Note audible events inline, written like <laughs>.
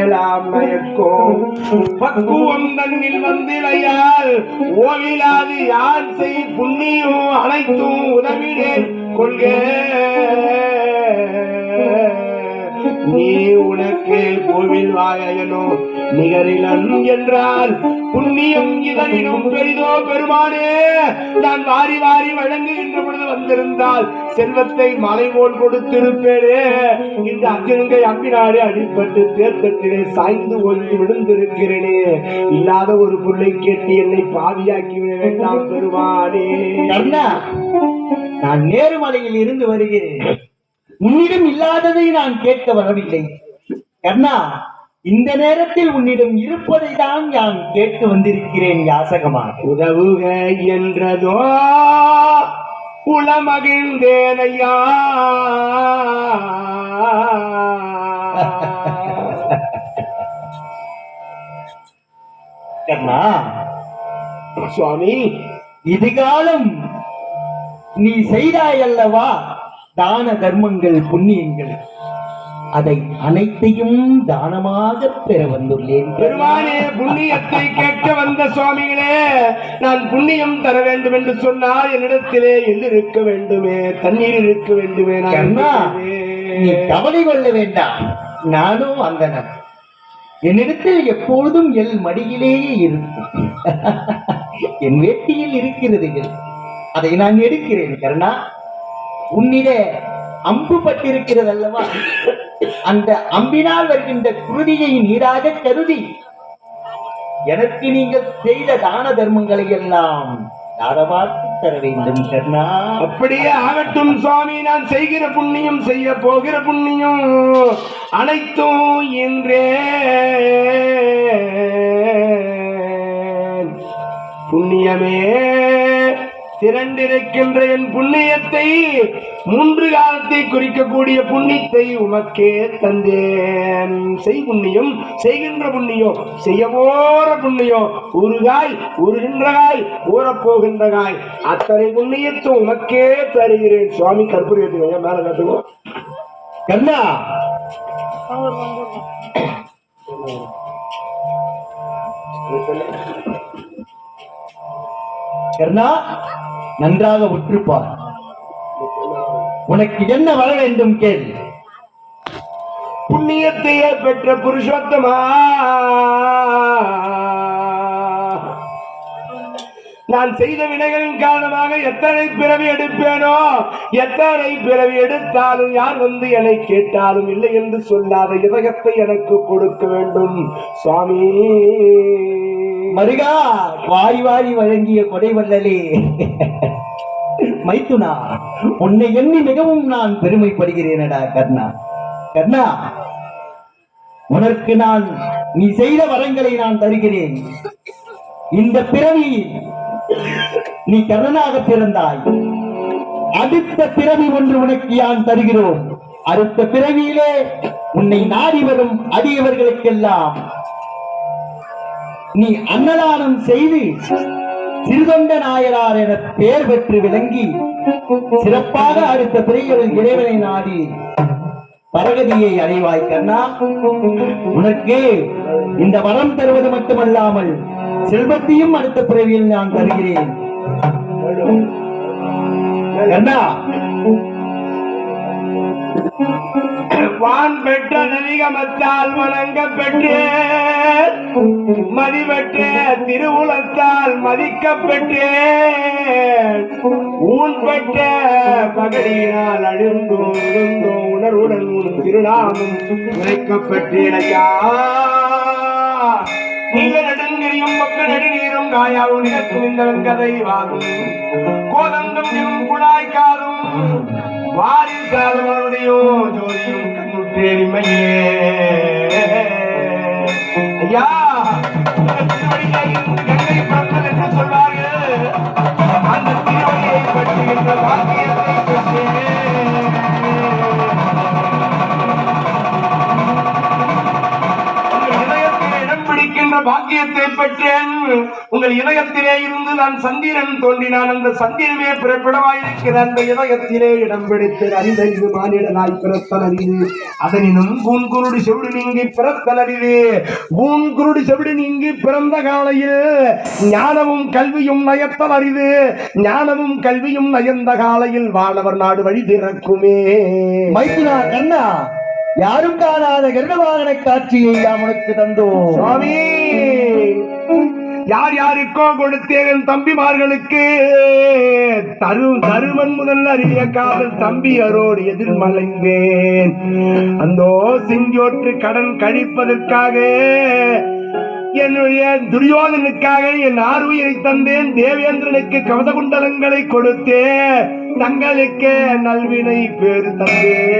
ஏழாம் நயக்கும் பக்குவம் தன்னில் வந்திலையால் ஓவிலாது யார் செய் புண்ணியம் அனைத்தும் உதவினேன் கொள்க. நீ உனக்கு கோவில் வாயனோ நிகரிலன் என்றால் புண்ணியம் இதனினும் பெரிதோ பெருமானே. நான் வாரி வாரி வழங்குகின்ற பொழுது வந்திருந்தால் செல்வத்தை மலை போல் கொடுத்திருப்பேனே. இந்த அங்கிருங்கை அம்பினாரே அடிப்பட்டு தேர்தத்திலே சாய்ந்து ஒழுங்கி விழுந்திருக்கிறேனே. இல்லாத ஒரு பொருளை கேட்டு என்னை பாவியாக்கி விட வேண்டாம் பெருமானே. நான் நேருமலையில் இருந்து வருகிறேன். உன்னிடம் இல்லாததை நான் கேட்க வரவில்லை. கர்ணா இந்த நேரத்தில் உன்னிடம் இருப்பதை தான் நான் கேட்டு வந்திருக்கிறேன் யாசகமாக. உதவுக என்றதோ உளமகிழ்ந்தேனையா <laughs> கர்ணா சுவாமி இதுகாலம் நீ செய்தாய் அல்லவா தான தர்மங்கள் புண்ணியங்கள். அதை அனைத்தையும் தானமாக பெற வந்துள்ளேன். பெருமானே புண்ணியத்தை கேட்க வந்த சுவாமிகளே நான் புண்ணியம் தர வேண்டும் என்று சொன்னால் என்னிடத்திலே எள் இருக்க வேண்டுமே தண்ணீர் இருக்க வேண்டுமே நீ. கவலை கொள்ள வேண்டாம். நானும் வந்தனன் என்னிடத்தில் எப்பொழுதும் எல் மடியிலேயே இருக்கும். <laughs> என் வேட்டியில் இருக்கிறது அதை நான் எடுக்கிறேன் கருணா. உன்னிலே அம்பு பட்டிருக்கிறது அல்லவா அந்த அம்பினால் வருகின்ற குருதியை நீராக கருதி எனக்கு நீங்கள் செய்த தான தர்மங்களை எல்லாம் தாரமாக்கி தர வேண்டும் கர்ணா. அப்படியே ஆகட்டும் சுவாமி. நான் செய்கிற புண்ணியம் செய்ய போகிற புண்ணியம் அனைத்தும் என்றே புண்ணியமே. திரண்டிருக்கின்ற என் புண்ணியத்தை மூன்று காலத்தை குறிக்கக்கூடிய புண்ணியத்தை உமக்கே தந்தேன். செய் புண்ணியம் செய்கின்ற புண்ணியம் செய்ய போற புண்ணியம் உருகாய் உருகின்றகாய் ஊறப் போகின்ற காய். அத்தனை புண்ணியத்தை உமக்கே தருகிறேன். சுவாமி கற்பூரி ஏத்துக்கோங்க மேல கட்டுக்கோ? கண்ணா. கர்ணா நன்றாக உற்றுப்பார். உனக்கு என்ன வர வேண்டும் கேள். புண்ணியத்தையே பெற்ற புருஷோத்தமா. நான் செய்த வினைகளின் காரணமாக எத்தனை பிறவி எடுப்பேனோ எத்தனை பிறவி எடுத்தாலும் யார் வந்து என்னை கேட்டாலும் இல்லை என்று சொல்லாத இதயத்தை எனக்கு கொடுக்க வேண்டும். சுவாமி. மருகா வாரி வாரி வழங்கிய கொடை வல்லலே மைத்துனா உன்னை எண்ணி மிகவும் நான் பெருமைப்படுகிறேனடா கர்ணா. கர்ணா உனக்கு நான் நீ செய்த வரங்களை நான் தருகிறேன். இந்த பிறவி நீ கர்ணனாக பிறந்தாய். அடுத்த பிறவி ஒன்று உனக்கு யான் தருகிறோம். அடுத்த பிறவியிலே உன்னை நாடி வரும் அடியவர்களுக்கெல்லாம் நீ அன்னதானம் செய்து சிறுதொண்ட நாயனார் என பெயர் பெற்று விளங்கி சிறப்பாக அடுத்த பிறைகளில் இறைவனை நாடி பரகதியை அடைவாய் கண்ணா. உனக்கு இந்த வரம் தருவது மட்டுமல்லாமல் செல்வத்தையும் அடுத்த பிறவியில் நான் தருகிறேன். கண்ணா வான் பெற்ற நதிகமத்தால் வணங்க பெற்றேன் மதி திருவுளத்தால் மதிக்க ஊன் பெற்ற பகடியினால் அழுந்தோம் விழுந்தோம் உணர்வுடன் உன் திருநாமம் உரைக்கப்பட்டேனையா பெற்றேனையா நீல நெடுங்கிரியும் பக்க நெடுநீரும் காயாவும் நிகழ்த்தும் இந்த வெங்கதை ஜோதியும் கண்ணுற்றேரிமையே ஐயா பாக்கியத்தை பெற்றேன். உங்கள் இதயத்திலே இருந்து நான் சந்திரன் தோன்றினான் அந்த சந்திரமே பிறப்பிடமாயிருக்கிற அந்த இதயத்திலே இடம் பிடித்து அறிந்தறிவு மானிடனாய் பிறத்தல் அறிது அதனினும் பூன்குருடி செவிடு நீங்கி பிறத்தல் அறிது பூன்குருடி செவிடு நீங்கி பிறந்த காலையில் ஞானமும் கல்வியும் நயத்தல் அறிவு ஞானமும் கல்வியும் நயந்த காலையில் வானவர் நாடு வழி திறக்குமே. மைத்தினா என்ன யாரும் காணாத கருடவாகன காட்சியை நாம் உனக்கு தந்தோம். சுவாமி யார் யாருக்கோ கொடுத்தேன் தம்பிமார்களுக்கு தரு தருவன் முதல் அறிய காதல் தம்பியரோடு எதிர்மலைந்தேன். அந்தோ சிங்கோற்று கடன் கழிப்பதற்காக என்னுடைய துரியோதனுக்காக என் ஆர்வையை தந்தேன். தேவேந்திரனுக்கு கவசகுண்டலங்களை கொடுத்தேன் தங்களுக்கு நல்வினை பேரு தந்தேன்.